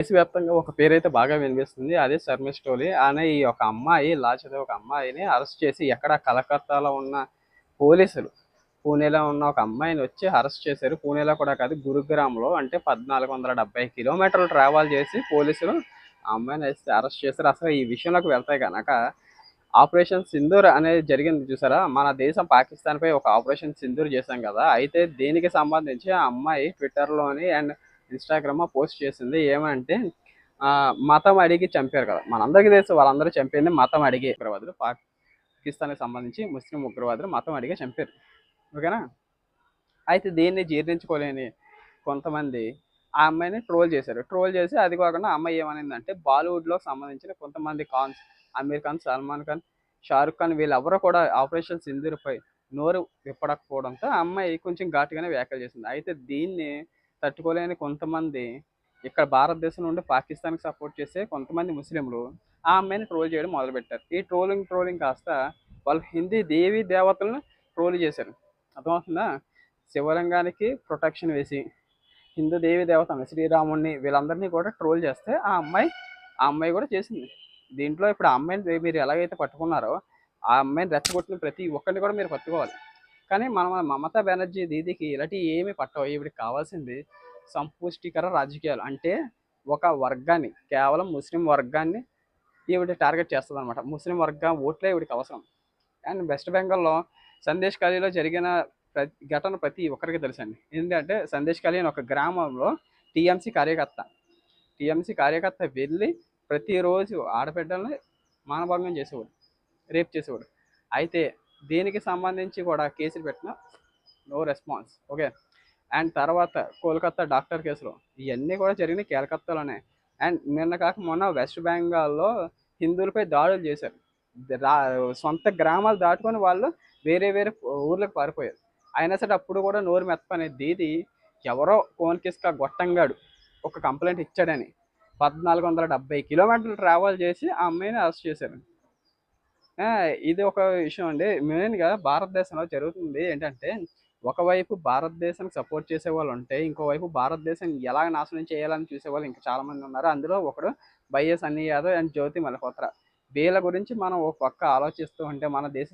దేశవ్యాప్తంగా ఒక పేరైతే బాగా వినిపిస్తుంది అదే శర్మిస్టోలి అనే ఈ ఒక అమ్మాయి లా చదివే ఒక అమ్మాయిని అరెస్ట్ చేసి ఎక్కడ కలకత్తాలో ఉన్న పోలీసులు పూణేలో ఉన్న ఒక అమ్మాయిని వచ్చి అరెస్ట్ చేశారు. పూణేలో కూడా కాదు గురుగ్రామ్లో అంటే పద్నాలుగు వందల డెబ్బై కిలోమీటర్లు ట్రావెల్ చేసి పోలీసులు ఆ అమ్మాయిని వేస్తే అరెస్ట్ చేశారు. అసలు ఈ విషయంలోకి వెళ్తాయి కనుక ఆపరేషన్ సింధూర్ అనేది జరిగింది చూసారా? మన దేశం పాకిస్తాన్పై ఒక ఆపరేషన్ సింధూర్ చేశాం కదా. అయితే దీనికి సంబంధించి ఆ అమ్మాయి ట్విట్టర్లోని అండ్ ఇన్స్టాగ్రామ్ పోస్ట్ చేసింది ఏమంటే మతం అడిగి చంపారు కదా. మనందరికీ తెలుసు వాళ్ళందరూ చంపింది మతం అడిగి ఉగ్రవాదులు. పాకిస్తాన్కి సంబంధించి ముస్లిం ఉగ్రవాదులు మతం అడిగి చంపారు. ఓకేనా? అయితే దీన్ని జీర్ణించుకోలేని కొంతమంది ఆ అమ్మాయిని ట్రోల్ చేశారు. ట్రోల్ చేసి అది కాకుండా అమ్మాయి ఏమనిందంటే బాలీవుడ్లో సంబంధించిన కొంతమంది ఖాన్స్ అమీర్ ఖాన్ సల్మాన్ ఖాన్ షారుఖ్ ఖాన్ వీళ్ళెవరూ కూడా ఆపరేషన్ సింధూర్పై నోరు విప్పడకపోవడంతో అమ్మాయి కొంచెం ఘాటుగానే వ్యాఖ్యలు చేసింది. అయితే దీన్ని తట్టుకోలేని కొంతమంది ఇక్కడ భారతదేశం నుండి పాకిస్తాన్కి సపోర్ట్ చేసే కొంతమంది ముస్లింలు ఆ అమ్మాయిని ట్రోల్ చేయడం మొదలుపెట్టారు. ఈ ట్రోలింగ్ ట్రోలింగ్ కాస్త వాళ్ళు హిందీ దేవి దేవతలను ట్రోల్ చేశారు. అర్థమవుతుందా? శివలింగానికి ప్రొటెక్షన్ వేసి హిందూ దేవి దేవతను శ్రీరాముడిని వీళ్ళందరినీ కూడా ట్రోల్ చేస్తే ఆ అమ్మాయి ఆ అమ్మాయి కూడా చేసింది. దీంట్లో ఇప్పుడు ఆ అమ్మాయిని మీరు ఎలాగైతే పట్టుకున్నారో ఆ అమ్మాయిని రెచ్చగొట్టిన ప్రతి ఒక్కరిని కూడా మీరు పట్టుకోవాలి. కానీ మన మమతా బెనర్జీ దీదీకి ఇలాంటివి ఏమీ పట్టవు. ఈవిడికి కావాల్సింది సంపుష్టికర రాజకీయాలు. అంటే ఒక వర్గాన్ని కేవలం ముస్లిం వర్గాన్ని ఈవిడ టార్గెట్ చేస్తుంది అనమాట ముస్లిం వర్గం ఓట్లే ఈవిడికి అవసరం. అండ్ వెస్ట్ బెంగాల్లో సందేశ్ ఖాళీలో జరిగిన ప్రతి ఘటన ప్రతి ఒక్కరికి తెలుసండి. ఎందుకంటే సందేశ్ ఖాళీ ఒక గ్రామంలో టీఎంసీ కార్యకర్త టీఎంసీ కార్యకర్త వెళ్ళి ప్రతిరోజు ఆడబిడ్డల్ని మానభంగం చేసేవాడు రేప్ చేసేవాడు. అయితే దీనికి సంబంధించి కూడా కేసులు పెట్టిన నో రెస్పాన్స్ ఓకే అండ్ తర్వాత కోల్కతా డాక్టర్ కేసులో. ఇవన్నీ కూడా జరిగినాయి కేలకత్తాలోనే. అండ్ నిన్న కాక మొన్న వెస్ట్ బెంగాల్లో హిందువులపై దాడులు చేశారు. రా- సొంత గ్రామాలు దాటుకొని వాళ్ళు వేరే వేరే ఊర్లకు పారిపోయారు. అయినా సరే అప్పుడు కూడా నోరు మెత్తపనే దీది ఎవరో కోన్కిస్క గొట్టంగాడు ఒక కంప్లైంట్ ఇచ్చాడని. పద్నాలుగు వందల డెబ్బై కిలోమీటర్లు ట్రావెల్ చేసి ఆ అమ్మాయిని అరెస్ట్ చేశారు. ఇది ఒక విషయం అండి. మెయిన్గా భారతదేశంలో జరుగుతుంది ఏంటంటే ఒకవైపు భారతదేశానికి సపోర్ట్ చేసే వాళ్ళు ఉంటే ఇంకోవైపు భారతదేశం ఎలా నాశనం చేయాలని చూసే వాళ్ళు ఇంకా చాలామంది ఉన్నారు. అందులో ఒకడు బైఎస్ అన్ని యాదవ్ అండ్ జ్యోతి మల్హోత్రా. వీళ్ళ గురించి మనం ఒక పక్క ఆలోచిస్తూ ఉంటే మన దేశ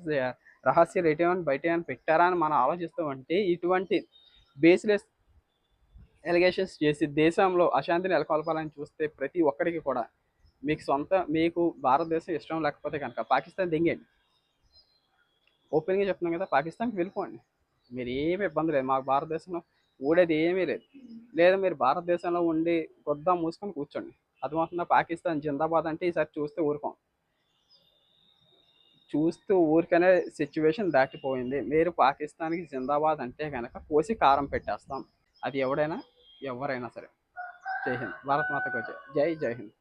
రహస్యాలు ఎటువంటి బయట ఏమైనా పెట్టారా అని మనం ఆలోచిస్తూ ఉంటే ఇటువంటి బేస్లెస్ ఎలిగేషన్స్ చేసి దేశంలో అశాంతిని నెలకొల్పాలని చూస్తే ప్రతి ఒక్కరికి కూడా మీకు సొంత మీకు భారతదేశం ఇష్టం లేకపోతే కనుక పాకిస్తాన్ దింగేయండి. ఓపెన్గా చెప్తున్నాం కదా పాకిస్తాన్కి వెళ్ళిపోండి. మీరు ఏమి ఇబ్బంది లేదు. మాకు భారతదేశంలో ఊడేది ఏమీ లేదు. లేదా మీరు భారతదేశంలో ఉండి గొద్దా మూసుకొని కూర్చోండి. అర్థమవుతుందా పాకిస్తాన్ జిందాబాద్ అంటే ఈసారి చూస్తే ఊరుకోం. చూస్తూ ఊరికనే సిచ్యువేషన్ దాటిపోయింది. మీరు పాకిస్తాన్కి జిందాబాద్ అంటే కనుక కోసి కారం పెట్టేస్తాం. అది ఎవడైనా ఎవరైనా సరే. జై హింద్. భారత్ మాతకు వచ్చే జై జై హింద్.